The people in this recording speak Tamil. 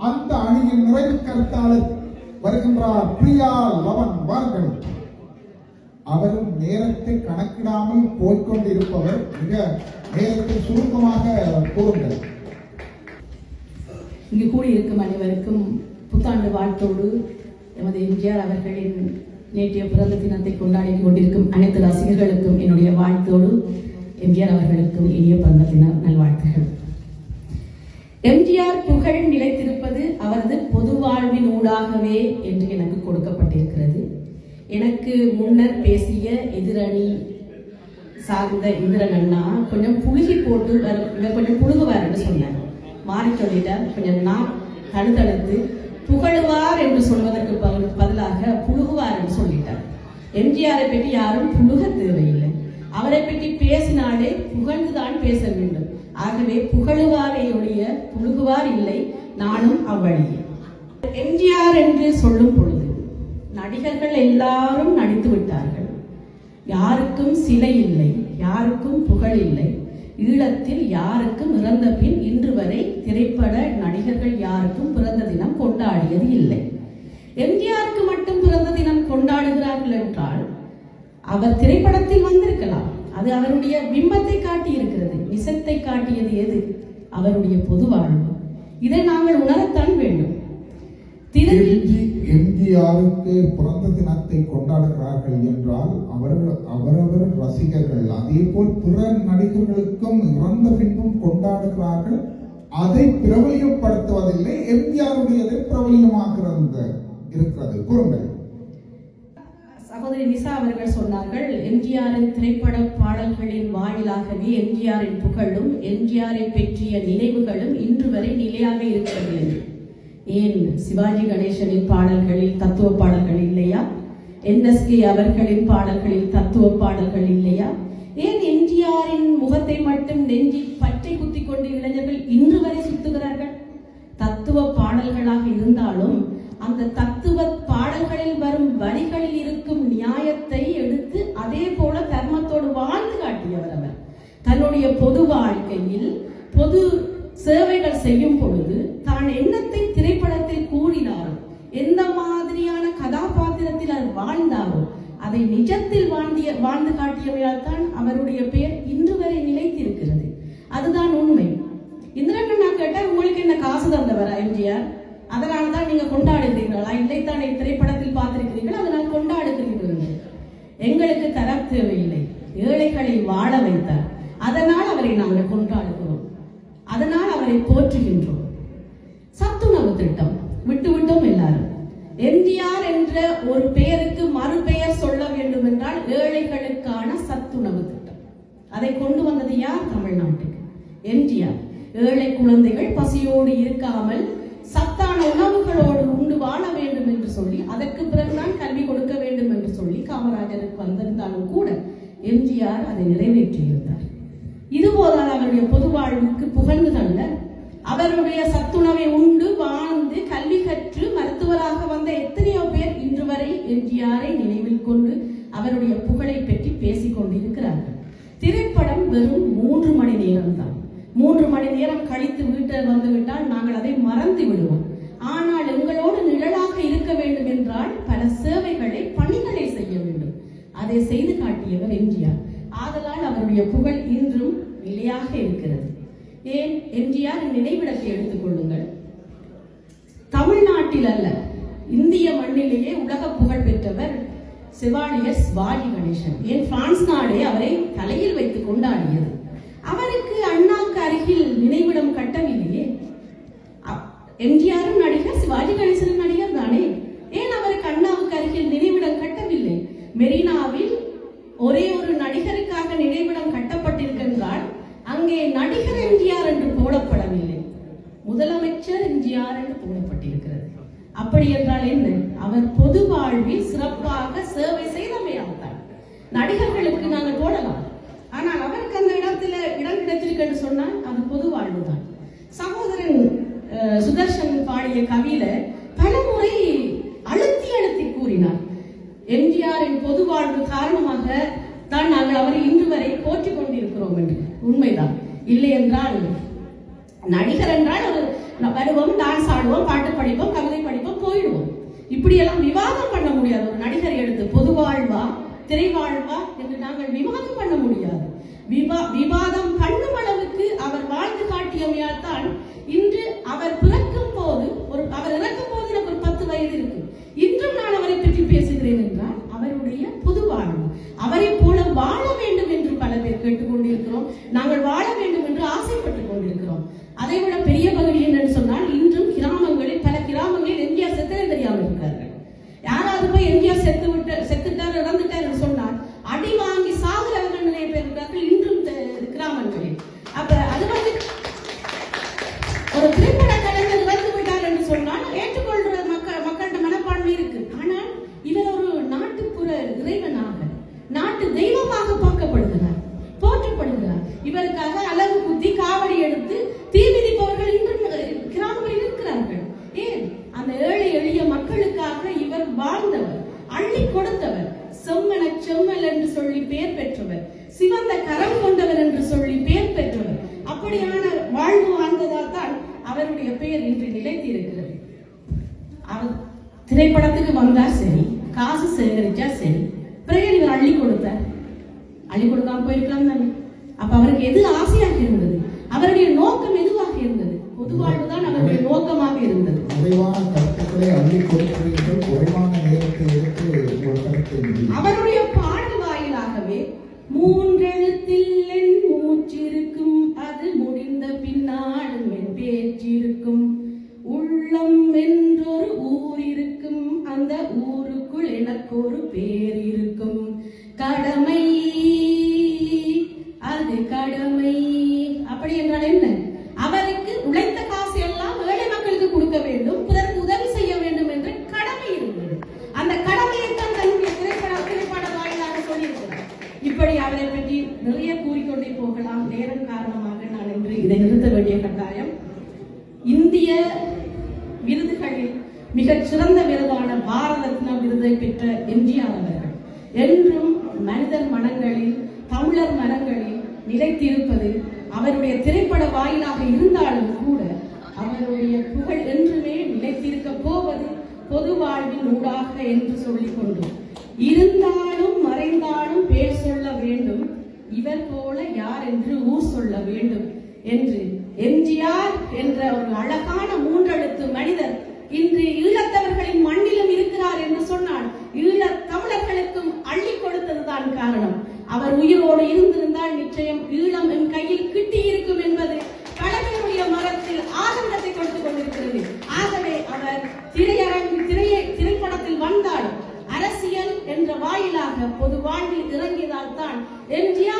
அந்த அணியின் நிறைவு கருத்தாளர் வருகின்றார் பிரியா லவன் வாருங்கள் அவரும் நேரத்தை கணக்கிடாமல் போய்கொண்டிருப்பவர் மிக நேரத்தை சுருக்கமாக கூறுங்கள். இங்கு கூடியிருக்கும் அனைவருக்கும் புத்தாண்டு வாழ்த்தோடு எமது எம்ஜிஆர் அவர்களின் நேற்றைய பிறந்த தினத்தை கொண்டாடி கொண்டிருக்கும் அனைத்து ரசிகர்களுக்கும் என்னுடைய வாழ்த்தோடு எம்ஜிஆர் அவர்களுக்கும் இனிய பிறந்த தின நல்வாழ்த்துகள். எம்ஜிஆர் புகழ் நிலைத்திருப்பது அவரது பொது வாழ்வின் ஊடாகவே என்று எனக்கு கொடுக்கப்பட்டிருக்கிறது. எனக்கு முன்னர் பேசிய எதிரணி சார்ந்த இந்திரன் அண்ணா கொஞ்சம் புழுகி போட்டு வர- கொஞ்சம் புழுகுவார்னு சொன்னார். மாறி சொல்லிட்டார். கொஞ்சம் நான் தடுத்தடுத்து புகழுவார் என்று சொல்வதற்கு பதிலாக புழுகுவார் என்று சொல்லிட்டார். எம்ஜிஆரை பற்றி யாரும் புழுக தேவையில்லை. அவரை பற்றி பேசினாலே புகழ்ந்துதான் பேச வேண்டும். ஆகவே புகழுவாரையுடைய புழுகுவார் இல்லை நானும் அவ்வழியே. எம்ஜிஆர் என்று சொல்லும் பொழுது நடிகர்கள் எல்லாரும் நடித்து விட்டார்கள். யாருக்கும் சிலை இல்லை யாருக்கும் புகழ் இல்லை. ஈழத்தில் யாருக்கும் இறந்த பின் இன்று வரை திரைப்பட நடிகர்கள் யாருக்கும் பிறந்த தினம் கொண்டாடியது இல்லை. எம்ஜிஆருக்கு மட்டும் பிறந்த தினம் கொண்டாடுகிறார்கள் என்றால் அவர் திரைப்படத்தில் வந்திருக்கலாம். அது அவருடைய பிம்பத்தை காட்டி இருக்கிறது. விஷத்தை காட்டியது எது? அவருடைய பொது வாழ்வு. இதை நாங்கள் உணரத்தான் வேண்டும். எம்ஜிஆருக்கு பிறந்த தினத்தை கொண்டாடுகிறார்கள் என்றால் அவர்கள் அவரவர் ரசிகர்கள் அதே போல் பிற நடிகர்களுக்கும் இறந்த பின்பும் கொண்டாடுகிறார்கள். அதை பிரபலியப்படுத்துவதில்லை. எம்ஜிஆருடையதை பிரபலியமாகிறது இருக்கிறது. கூறுங்கள் சகோதரி நிசா அவர்கள் சொன்னார்கள் எம்ஜிஆரின் திரைப்பட பாடல்களின் வாயிலாகவே எம்ஜிஆரின் புகழும் எம்ஜிஆரை பற்றிய நினைவுகளும் இன்று வரை நிலையாக இருக்கிறது என்று. ஏன் சிவாஜி கணேசனின் பாடல்களில் தத்துவ பாடல்கள் இல்லையா? என்எஸ்கே அவர்களின் பாடல்களில் தத்துவ பாடல்கள் இல்லையா? ஏன் எம்ஜிஆரின் முகத்தை மட்டும் நெஞ்சி பச்சை குத்தி கொண்டு இளைஞர்கள் இன்று வரை சுத்துகிறார்கள்? தத்துவ பாடல்களாக இருந்தாலும் அந்த தத்துவ பாடல்களில் வரும் வரிகளில் தன்னுடைய பொது வாழ்க்கையில் பொது சேவைகள் செய்யும் பொழுது தான் எண்ணத்தை திரைப்படத்தில் கூறினாரோ எந்த மாதிரியான கதாபாத்திரத்தில் அவர் வாழ்ந்தாரோ அதை நிஜத்தில் வாழ்ந்திய வாழ்ந்து காட்டியவையால் தான் அவருடைய பெயர் இன்று வரை நிலைத்திருக்கிறது. அதுதான் உண்மை. இந்திரன் நான் கேட்டார் உங்களுக்கு என்ன காசு தந்தவரா எம்ஜிஆர்? அதனால தான் நீங்க கொண்டாடுகிறீர்களா? இல்லைத்தானே திரைப்படத்தில் பார்த்திருக்கிறீர்கள் அதனால் கொண்டாடுகிறீர்கள் என்று. எங்களுக்கு தர தேவையில்லை. ஏழைகளை வாழ வைத்தார். அதனால் அவரை நாங்கள் கொண்டாடுகிறோம். அதனால் அவரை போற்றுகின்றோம். சத்துணவு திட்டம். விட்டு விட்டோம் எல்லாரும். எம்ஜிஆர் என்ற ஒரு பெயருக்கு மறுபெயர் சொல்ல வேண்டும் என்றால் ஏழைகளுக்கான சத்துணவு திட்டம். அதை கொண்டு வந்தது யார்? தமிழ்நாட்டுக்கு. எம்ஜிஆர். ஏழை குழந்தைகள் பசியோடு இருக்காமல் சத்தான உணவுகளோடு உண்டு வாழ வேண்டும் என்று சொல்லி அதற்கு பிறகுதான் கல்வி கொடுக்க வேண்டும் என்று சொல்லி காமராஜருக்கு வந்திருந்தாலும் கூட எம்ஜிஆர் அதை நிறைவேற்றியிருந்தார். இதுபோதால் அவருடைய பொது வாழ்வுக்கு புகழ்ந்ததல்ல. அவருடைய சத்துணவை உண்டு வாழ்ந்து கல்வி கற்று மருத்துவராக வந்த எத்தனையோ பேர் இன்று வரை எம்ஜிஆரை நினைவில் கொண்டு அவருடைய புகழை பற்றி பேசிக் கொண்டிருக்கிறார்கள். திரைப்படம் வெறும் மூன்று மணி நேரம் தான் மூன்று மணி நேரம் கழித்து வீட்டில் வந்துவிட்டால் நாங்கள் அதை மறந்து விடுவோம். ஆனால் எங்களோடு நிழலாக இருக்க வேண்டும் என்றால் பல சேவைகளை பணிகளை செய்ய வேண்டும். அதை செய்து காட்டியவர் எம்ஜிஆர். ஆதலால் அவருடைய புகழ் நிலையாக இருக்கிறது. ஏன்? எம்ஜிஆர் நினைவிடத்தை எடுத்துக் கொள்ளுங்கள். தமிழ்நாட்டில் அல்ல இந்திய மண்ணிலேயே உலக புகழ் பெற்றவர் செவாலியர் சிவாஜி கணேசன். ஏன்? பிரான்ஸ் நாடே அவரை தலையில் வைத்து கொண்டாடியது. அவருக்கு அண்ணாக்கு அருகில் நினைவிடம் கட்டவில்லையே. எம்ஜிஆர் எம்ஜிஆரும் நடிகர் சிவாஜி கணேசனும் நடிகர் தானே ஏன் அவருக்கு அண்ணாவுக்கு அருகில் நினைவிடம் கட்டவில்லை மெரினாவில் ஒரே ஒரு நடிகருக்காக நினைவிடம் கட்டப்பட்டிருக்கின்றால் அங்கே நடிகர் எம்ஜிஆர் என்று போடப்படவில்லை முதலமைச்சர் எம்ஜிஆர் என்று போடப்பட்டிருக்கிறது அப்படி என்றால் என்ன? அவர் பொது வாழ்வில் சிறப்பாக சேவை செய்தமையாகத்தான் நடிகர்களுக்கு நாங்கள் போடலாம். ஆனால் அவருக்கு அந்த இடத்துல இடம் கிடைத்திருக்கு என்று சொன்னால் அது பொது வாழ்வு தான் சகோதரன் அஹ், சுதர்ஷன் பாடிய கவியில பலமுறை அழுத்தி அழுத்தி கூறினார். எம்ஜிஆரின் பொது வாழ்வு காரணமாக தான் நாங்கள் அவரை இன்று வரை போற்றிக் கொண்டிருக்கிறோம் என்று. உண்மைதான். இல்லை என்றால் நடிகர் என்றால் ஒரு வருவோம் டான்ஸ் ஆடுவோம் பாட்டு படிப்போம் கவிதை படிப்போம் போயிடுவோம். இப்படியெல்லாம் விவாதம் பண்ண முடியாது. ஒரு நடிகர் எடுத்து பொது வாழ்வா திரை வாழ்வா என்று நாங்கள் விவாதம் பண்ண முடியாது. விவா விவாதம் பண்ணும் அளவுக்கு அவர் வாழ்ந்து காட்டியமையால் தான் இன்று அவர் பிறக்கும் போது ஒரு அவர் இறக்கும் போது எனக்கு ஒரு பத்து வயது இருக்கு. இன்றும் நான் அவரை பற்றி பேசுகிறேன் என்றால் அவருடைய பொது வாழ்வு. அவரை போல வாழ வேண்டும் என்று பல பேர் கேட்டுக்கொண்டிருக்கிறோம். நாங்கள் வாழ வேண்டும் என்று ஆசைப்பட்டுக் கொண்டிருக்கிறோம். அதை விட பெரிய பகுதி என்னன்னு சொன்னால் இன்றும் கிராமங்களில் பல கிராமங்களில் எம்ஜிஆர் செத்தவே தெரியாமல் இருக்கிறார்கள் யாராவது போய் எம்ஜிஆர் செத்து விட்டு செத்துட்டார் இறந்துட்டார் என்று சொன்னால் அடி வாங்கி சாகுறவர்கள் நிறைய பேர் இருக்கிறார்கள் இன்றும் த- கிராமங்களில் அப்ப அது வந்து ஒரு திரைப்பட கலைஞர் இறந்து விட்டார் என்று சொன்னால் ஏற்றுக்கொள்ற மக்கள் மக்கள்கிட்ட மனப்பான்மை இருக்கு ஆனால் இவர் ஒரு நாட்டுப்புற இறைவனாக நாட்டு தெய்வமாக பார்க்கப்படுகிறார் போற்றப்படுகிறார் இவருக்காக அழகு குத்தி காவடி எடுத்து தீ மிதிப்பவர்கள் இன்றும் அஹ், கிராமங்களில் இருக்கிறார்கள் ஏன் அந்த ஏழை எளிய மக்களுக்காக இவர் வாழ்ந்தவர் அள்ளி கொடுத்தவர் செம்மன செம்மல் என்று சொல்லி பெயர் பெற்றவர் சிவந்த கரம் கொண்டவர் என்று சொல்லி பெயர் பெற்றவர் அப்படியான வாழ்வு வாழ்ந்ததால் தான் அவருடைய பெயர் இன்று நிலைத்திருக்கிறது. அவர் திரைப்படத்துக்கு வந்தா சரி. காசு சேகரிச்சா சரி. பிறகு இவர் அள்ளி கொடுத்தார். அள்ளி கொடுக்காம போயிருக்கலாம் தானே அப்ப அவருக்கு எது ஆசையாக இருந்தது? அவருடைய நோக்கம் எது இந்திய விருதுகளில் மிகச் சிறந்த விருதான பாரத ரத்னா விருதை பெற்ற எம்ஜிஆர் அவர்கள். என்றும் மனிதர் மனங்களில் தமிழர் மனங்களில் நிலைத்திருப்பது அவருடைய திரைப்பட வாயிலாக இருந்தாலும் கூட அவருடைய புகழ் என்றுமே நிலைத்திருக்க போவது பொது வாழ்வின் ஊடாக என்று சொல்லிக் கொண்டோம் இருந்தாலும் மறைந்தாலும் பேர் சொல்ல வேண்டும் இவர் போல யார் என்று ஊர் சொல்ல வேண்டும் என்று எம்ஜிஆர் என்ற ஒரு அழகான மூன்றெழுத்து மனிதர் இன்று ஈழத்தவர்களின் மண்ணிலும் இருக்கிறார் என்று சொன்னால் ஈழ தமிழர்களுக்கும் அள்ளி கொடுத்ததுதான் காரணம். அவர் உயிரோடு இருந்திருந்தால் நிச்சயம் ஈழம் என் கையில் கிட்டி இருக்கும் என்பது பழமையுடைய மரத்தில் ஆதங்கத்தை கொடுத்துக் கொண்டிருக்கிறது. ஆகவே அவர் திரையரங்கு திரையை திரைப்படத்தில் வந்தால் அரசியல் என்ற வாயிலாக பொது வாழ்வில் இறங்கியதால் தான் எம்ஜிஆர்